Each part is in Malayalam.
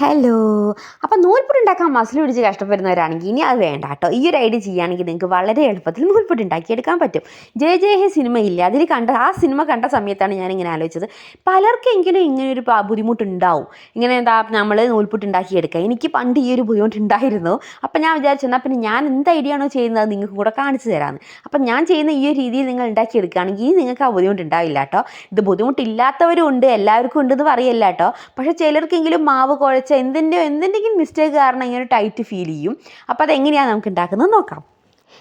ഹലോ അപ്പം നൂൽപ്പുട്ട് ഉണ്ടാക്കാൻ മസിൽ പിടിച്ച് കഷ്ടപ്പെടുന്നവരാണെങ്കിൽ ഇനി അത് വേണ്ട കേട്ടോ. ഈ ഒരു ഐഡിയ ചെയ്യുകയാണെങ്കിൽ നിങ്ങൾക്ക് വളരെ എളുപ്പത്തിൽ നൂൽപ്പുട്ട് ഉണ്ടാക്കിയെടുക്കാൻ പറ്റും. ജയ ജയ ഹേ സിനിമയില്ല അതിൽ കണ്ട ആ സിനിമ കണ്ട സമയത്താണ് ഞാൻ ഇങ്ങനെ ആലോചിച്ചത്. പലർക്കെങ്കിലും ഇങ്ങനെ ഒരു ബുദ്ധിമുട്ട് ബുദ്ധിമുട്ടുണ്ടാവും. ഇങ്ങനെ എന്താ നമ്മൾ നൂൽപ്പുട്ട് ഉണ്ടാക്കിയെടുക്കുക എനിക്ക് പണ്ട് ഈ ഒരു ബുദ്ധിമുട്ട് ഉണ്ടായിരുന്നു അപ്പം ഞാൻ വിചാരിച്ചു എന്നാൽ പിന്നെ ഞാൻ എന്ത് ഐഡിയ ആണോ ചെയ്യുന്നത്? നിങ്ങൾക്ക് കൂടെ കാണിച്ചു തരാമെന്ന് അപ്പം ഞാൻ ചെയ്യുന്ന ഈ ഒരു രീതിയിൽ നിങ്ങൾ ഉണ്ടാക്കിയെടുക്കുകയാണെങ്കിൽ നിങ്ങൾക്ക് ആ ബുദ്ധിമുട്ട് ഉണ്ടാവില്ല കേട്ടോ. ഇത് ബുദ്ധിമുട്ടില്ലാത്തവരും ഉണ്ട് എല്ലാവർക്കും ഉണ്ടെന്ന് പറയല്ല കേട്ടോ. പക്ഷേ ചിലർക്കെങ്കിലും മാവ് കുഴച്ച എന്തിന്റെ എന്തിന്റെങ്കിലും മിസ്റ്റേക്ക് കാരണം ഇങ്ങനെ ടൈറ്റ് ഫീൽ ചെയ്യും. അപ്പോൾ അതെങ്ങനെയാണ് നമുക്ക് ഉണ്ടാക്കുന്നത് നോക്കാം.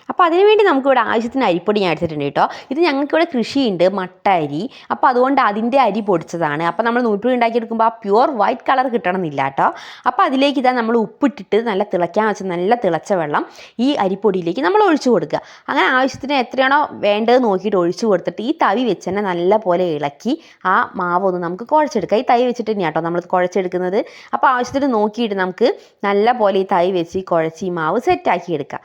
അപ്പോൾ അതിനുവേണ്ടി നമുക്കിവിടെ ആവശ്യത്തിന് അരിപ്പൊടി ഞാൻ എടുത്തിട്ടുണ്ട് കേട്ടോ. ഇത് ഞങ്ങൾക്കിവിടെ കൃഷിയുണ്ട് മട്ട അരി അപ്പോൾ അതുകൊണ്ട് അതിന്റെ അരി പൊടിച്ചതാണ്. അപ്പോൾ നമ്മൾ നൂൽപ്പുഴി ഉണ്ടാക്കിയെടുക്കുമ്പോൾ ആ പ്യുവർ വൈറ്റ് കളർ കിട്ടണമെന്നില്ല കേട്ടോ. അപ്പോൾ അതിലേക്ക് ഇതാ നമ്മൾ ഉപ്പിട്ടിട്ട് നല്ല തിളയ്ക്കാൻ വെച്ച നല്ല തിളച്ച വെള്ളം ഈ അരിപ്പൊടിയിലേക്ക് നമ്മൾ ഒഴിച്ചു കൊടുക്കുക. അങ്ങനെ ആവശ്യത്തിന് എത്രയാണോ വേണ്ടത് നോക്കിയിട്ട് ഒഴിച്ചു കൊടുത്തിട്ട് ഈ തവി വെച്ച് തന്നെ നല്ല പോലെ ഇളക്കി ആ മാവ് ഒന്ന് നമുക്ക് കുഴച്ചെടുക്കാം. ഈ തൈ വെച്ചിട്ട് തന്നെയാണ് കേട്ടോ നമ്മൾ കുഴച്ചെടുക്കുന്നത്. അപ്പോൾ ആവശ്യത്തിന് നോക്കിയിട്ട് നമുക്ക് നല്ല പോലെ ഈ തൈ വെച്ച് കുഴച്ച് ഈ മാവ് സെറ്റാക്കി എടുക്കാം.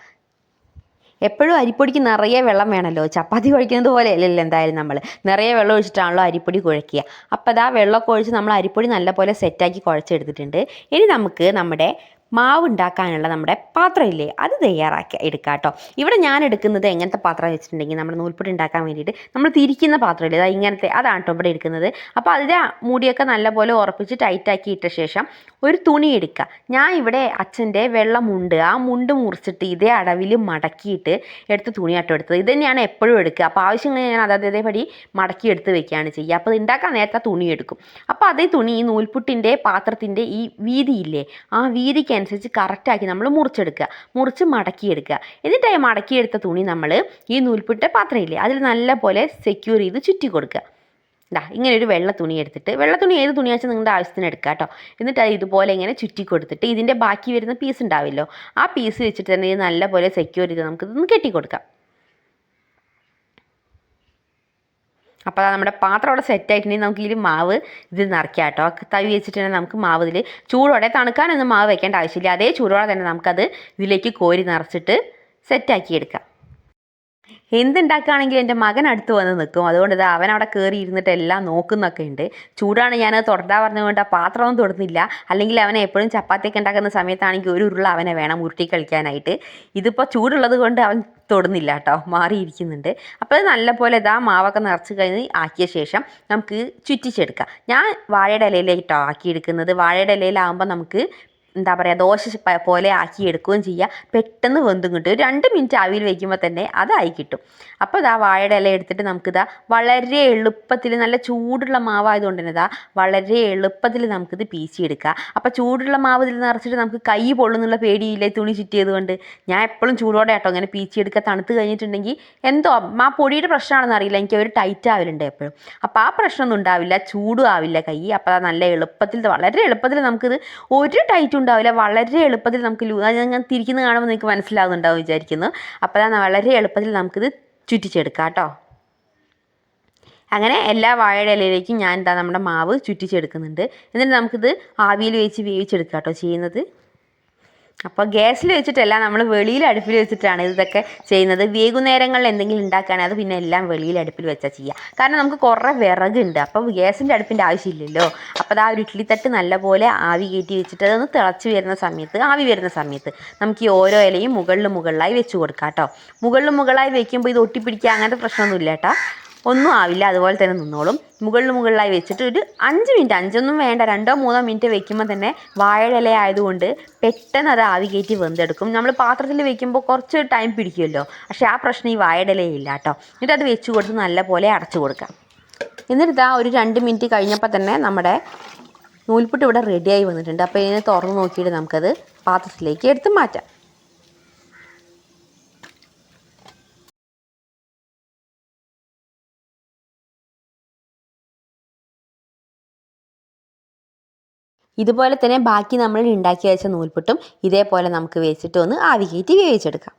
എപ്പോഴും അരിപ്പൊടിക്ക് നിറയെ വെള്ളം വേണമല്ലോ ചപ്പാത്തി കുഴക്കുന്നത് പോലെ അല്ലല്ലോ എന്തായാലും നമ്മൾ നിറയെ വെള്ളം ഒഴിച്ചിട്ടാണല്ലോ അരിപ്പൊടി കുഴക്കുക അപ്പോൾ അതാ വെള്ളമൊക്കെ ഒഴിച്ച് നമ്മൾ അരിപ്പൊടി നല്ലപോലെ സെറ്റാക്കി കുഴച്ചെടുത്തിട്ടുണ്ട്. ഇനി നമുക്ക് നമ്മുടെ മാവ് ഉണ്ടാക്കാനുള്ള നമ്മുടെ പാത്രമില്ലേ? അത് തയ്യാറാക്കി എടുക്കാം കേട്ടോ ഇവിടെ ഞാൻ എടുക്കുന്നത് എങ്ങനത്തെ പാത്രം വെച്ചിട്ടുണ്ടെങ്കിൽ നമ്മുടെ നൂൽപ്പൊടി ഉണ്ടാക്കാൻ വേണ്ടിയിട്ട് നമ്മൾ തിരിക്കുന്ന പാത്രം ഇല്ലേ അതാ ഇങ്ങനത്തെ അതാണ് കേട്ടോ ഇവിടെ എടുക്കുന്നത്. അപ്പോൾ അതിന്റെ മുടിയൊക്കെ നല്ലപോലെ ഉറപ്പിച്ച് ടൈറ്റാക്കി ഇട്ട ശേഷം ഒരു തുണി എടുക്കുക. ഞാൻ ഇവിടെ അച്ഛന്റെ വെള്ള മുണ്ട് ആ മുണ്ട് മുറിച്ചിട്ട് ഇതേ അടവിൽ മടക്കിയിട്ട് എടുത്ത് തുണിയാട്ടോ എടുത്തത്. ഇത് തന്നെയാണ് എപ്പോഴും എടുക്കുക. അപ്പോൾ ആവശ്യങ്ങൾ ഞാൻ അതായത് അതേപടി മടക്കി എടുത്ത് വെക്കുകയാണ് ചെയ്യുക. അപ്പോൾ ഉണ്ടാക്കാൻ നേരത്തെ തുണി എടുക്കും. അപ്പോൾ അതേ തുണി ഈ നൂൽപുട്ടിന്റെ പാത്രത്തിന്റെ ഈ വീതിയില്ലേ? ആ വീതിക്കനുസരിച്ച് കറക്റ്റാക്കി നമ്മൾ മുറിച്ചെടുക്കുക. മുറിച്ച് മടക്കിയെടുക്കുക. എന്നിട്ട് ആ മടക്കിയെടുത്ത തുണി നമ്മൾ ഈ നൂൽപ്പിട്ട പാത്രമില്ലേ അതിൽ നല്ലപോലെ സെക്യൂർ ചെയ്ത് ചുറ്റി കൊടുക്കുക. ഇതാ ഇങ്ങനെ ഒരു വെള്ള തുണി എടുത്തിട്ട് വെള്ള തുണി ഏത് തുണി വെച്ചാൽ നിങ്ങളുടെ ആവശ്യത്തിന് എടുക്കുക കേട്ടോ. എന്നിട്ട് അത് ഇതുപോലെ ഇങ്ങനെ ചുറ്റി കൊടുത്തിട്ട് ഇതിന്റെ ബാക്കി വരുന്ന പീസ് ഉണ്ടാവില്ലോ ആ പീസ് വെച്ചിട്ട് തന്നെ ഇത് നല്ലപോലെ സെക്യൂർ ചെയ്ത് നമുക്ക് ഇതൊന്ന് കെട്ടി കൊടുക്കാം അപ്പോൾ നമ്മുടെ പാത്രം അവിടെ സെറ്റായിട്ടുണ്ടെങ്കിൽ നമുക്ക് ഇതിൽ മാവ് ഇത് നിറയ്ക്കാം കേട്ടോ. തവി വെച്ചിട്ടുണ്ടെങ്കിൽ നമുക്ക് മാവ് ഇതിൽ ചൂടോടെ തണുക്കാനൊന്നും മാവ് വെക്കേണ്ട ആവശ്യമില്ല. അതേ ചൂടോടെ തന്നെ നമുക്കത് ഇതിലേക്ക് കോരി നിറച്ചിട്ട് സെറ്റാക്കി എടുക്കാം. എന്തുണ്ടാക്കുകയാണെങ്കിലും എന്റെ മകൻ അടുത്ത് വന്ന് നിൽക്കും. അതുകൊണ്ട് ഇത് അവൻ അവിടെ കയറി ഇരുന്നിട്ട് എല്ലാം നോക്കുന്നൊക്കെ ഉണ്ട്. ചൂടാണ് ഞാൻ തുടരാ പറഞ്ഞുകൊണ്ട് പാത്രമൊന്നും തൊടുന്നില്ല. അല്ലെങ്കിൽ അവനെ എപ്പോഴും ചപ്പാത്തിയൊക്കെ ഉണ്ടാക്കുന്ന സമയത്താണെങ്കിൽ ഒരു ഉരുള അവനെ വേണം ഉരുട്ടി കളിക്കാനായിട്ട്. ഇതിപ്പോൾ ചൂടുള്ളത് കൊണ്ട് അവൻ തൊടുന്നില്ല കേട്ടോ. മാറിയിരിക്കുന്നുണ്ട്. അപ്പോൾ അത് നല്ലപോലെ ഇതാ മാവൊക്കെ നിറച്ച് കഴിഞ്ഞ് ആക്കിയ ശേഷം നമുക്ക് ചുറ്റിച്ചെടുക്കാം. ഞാൻ വാഴയുടെ ഇലയിലേട്ടോ ആക്കിയെടുക്കുന്നത്. വാഴയുടെ ഇലയിലാകുമ്പോൾ നമുക്ക് എന്താ പറയുക ദോശ പോലെ ആക്കി എടുക്കുകയും ചെയ്യുക. പെട്ടെന്ന് വെന്തും കിട്ടും. രണ്ട് മിനിറ്റ് ആവിയിൽ വയ്ക്കുമ്പോൾ തന്നെ അതായി കിട്ടും. അപ്പോൾ ഇതാ വാഴയുടെ ഇല എടുത്തിട്ട് നമുക്കിതാ വളരെ എളുപ്പത്തിൽ നല്ല ചൂടുള്ള മാവായതുകൊണ്ട് തന്നെ ഇതാ വളരെ എളുപ്പത്തിൽ നമുക്കിത് പീച്ചിയെടുക്കുക അപ്പോൾ ചൂടുള്ള മാവ് ഇതിൽ നിറച്ചിട്ട് നമുക്ക് കൈ പൊള്ളുന്നുള്ള പേടിയില്ലേ തുണി ചുറ്റിയത് കൊണ്ട് ഞാൻ എപ്പോഴും ചൂടോടെ കേട്ടോ ഇങ്ങനെ പീച്ചിയെടുക്കുക. തണുത്ത് കഴിഞ്ഞിട്ടുണ്ടെങ്കിൽ എന്തോ ആ പൊടിയുടെ പ്രശ്നമാണെന്ന് അറിയില്ല. എനിക്ക് ഒരു ടൈറ്റ് ആവലുണ്ട് എപ്പോഴും. അപ്പോൾ ആ പ്രശ്നമൊന്നും ഉണ്ടാവില്ല. ചൂടും ആവില്ല കൈ. അപ്പോൾ നല്ല എളുപ്പത്തിൽ വളരെ എളുപ്പത്തിൽ നമുക്കിത് ഒരു ടൈറ്റും ഉണ്ടാവില്ല. വളരെ എളുപ്പത്തിൽ നമുക്ക് ലൂ അത് ഞാൻ തിരിക്കുന്ന കാണുമ്പോൾ നിങ്ങൾക്ക് മനസ്സിലാവുന്നുണ്ടാവും വിചാരിക്കുന്നു. അപ്പോൾ അതാണ് വളരെ എളുപ്പത്തിൽ നമുക്കിത് ചുറ്റിച്ചെടുക്കാം കേട്ടോ. അങ്ങനെ എല്ലാ വാഴയുടെ ഇലയിലേക്കും ഞാൻ എന്താ നമ്മുടെ മാവ് ചുറ്റിച്ചെടുക്കുന്നുണ്ട്. എന്നിട്ട് നമുക്കിത് ആവിയിൽ വെച്ച് വേവിച്ചെടുക്കാം കേട്ടോ ചെയ്യുന്നത്. അപ്പോൾ ഗ്യാസിൽ വെച്ചിട്ടല്ല നമ്മൾ വെളിയിൽ അടുപ്പിൽ വെച്ചിട്ടാണ് ഇതൊക്കെ ചെയ്യുന്നത്. വൈകുന്നേരങ്ങളിൽ എന്തെങ്കിലും ഉണ്ടാക്കുകയാണെങ്കിൽ അത് പിന്നെ എല്ലാം വെളിയിൽ അടുപ്പിൽ വെച്ചാൽ ചെയ്യുക കാരണം നമുക്ക് കുറേ വിറകുണ്ട്. അപ്പോൾ ഗ്യാസിന്റെ അടുപ്പിന്റെ ആവശ്യമില്ലല്ലോ. അപ്പോൾ അത് ആ ഒരു ഇഡ്ഡലിത്തട്ട് നല്ലപോലെ ആവി കയറ്റി വെച്ചിട്ട് അതൊന്ന് തിളച്ച് വരുന്ന സമയത്ത് ആവി വരുന്ന സമയത്ത് നമുക്ക് ഈ ഓരോ ഇലയും മുകളിൽ മുകളിലായി വെച്ച് കൊടുക്കാം കേട്ടോ. മുകളിൽ മുകളിലായി വെക്കുമ്പോൾ ഇത് ഒട്ടിപ്പിടിക്കുക അങ്ങനത്തെ പ്രശ്നമൊന്നുമില്ല കേട്ടോ. ഒന്നും ആവില്ല അതുപോലെ തന്നെ നിന്നോളും. മുകളിൽ മുകളിലായി വെച്ചിട്ട് ഒരു അഞ്ച് മിനിറ്റ് അഞ്ചൊന്നും വേണ്ട രണ്ടോ മൂന്നോ മിനിറ്റ് വെക്കുമ്പോൾ തന്നെ വാഴ ഇല ആയതുകൊണ്ട് പെട്ടെന്ന് അത് ആവി കയറ്റി വെന്തെടുക്കും. നമ്മൾ പാത്രത്തിൽ വെക്കുമ്പോൾ കുറച്ച് ടൈം പിടിക്കുമല്ലോ. പക്ഷേ ആ പ്രശ്നം ഈ വാഴ ഇലയില്ല കേട്ടോ. എന്നിട്ട് അത് വെച്ച് കൊടുത്ത് നല്ലപോലെ അടച്ചു കൊടുക്കാം എന്നിട്ട് ആ ഒരു രണ്ട് മിനിറ്റ് കഴിഞ്ഞപ്പോൾ തന്നെ നമ്മുടെ നൂൽപുട്ട് ഇവിടെ റെഡിയായി വന്നിട്ടുണ്ട്. അപ്പോൾ ഇതിനെ തുറന്ന് നോക്കിയിട്ട് നമുക്കത് പാത്രത്തിലേക്ക് എടുത്ത് മാറ്റാം. ഇതുപോലെ തന്നെ ബാക്കി നമ്മൾ ഉണ്ടാക്കി വെച്ച നൂൽപുട്ടും ഇതേപോലെ നമുക്ക് വെച്ചിട്ട് ഒന്ന് ആവി കയറ്റി വേവിച്ചെടുക്കാം.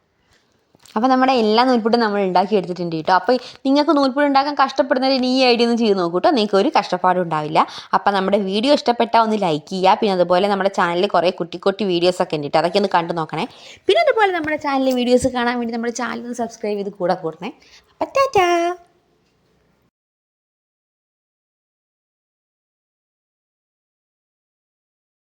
അപ്പോൾ നമ്മുടെ എല്ലാ നൂൽപുട്ടും നമ്മൾ ഉണ്ടാക്കി എടുത്തിട്ടുണ്ട് കേട്ടോ. അപ്പോൾ നിങ്ങൾക്ക് നൂൽപുട്ട് ഉണ്ടാക്കാൻ കഷ്ടപ്പെടുന്നതിന് ഈ ഐഡിയ ഒന്ന് ചെയ്ത് നോക്കൂ കേട്ടോ. നിങ്ങൾക്ക് ഒരു കഷ്ടപ്പാടും ഉണ്ടാവില്ല. അപ്പോൾ നമ്മുടെ വീഡിയോ ഇഷ്ടപ്പെട്ടാൽ ഒന്ന് ലൈക്ക് ചെയ്യുക. പിന്നെ അതുപോലെ നമ്മുടെ ചാനലിൽ കുറേ കുട്ടി കുട്ടി വീഡിയോസ് ഒക്കെ ഉണ്ട് കേട്ടോ. അതൊക്കെ ഒന്ന് കണ്ടു നോക്കണേ. പിന്നെ അതുപോലെ നമ്മുടെ ചാനലിലെ വീഡിയോസ് കാണാൻ വേണ്ടി നമ്മുടെ ചാനൽ ഒന്ന് സബ്സ്ക്രൈബ് ചെയ്ത് കൂടെ കൂടണേ. അപ്പം ടാറ്റാ.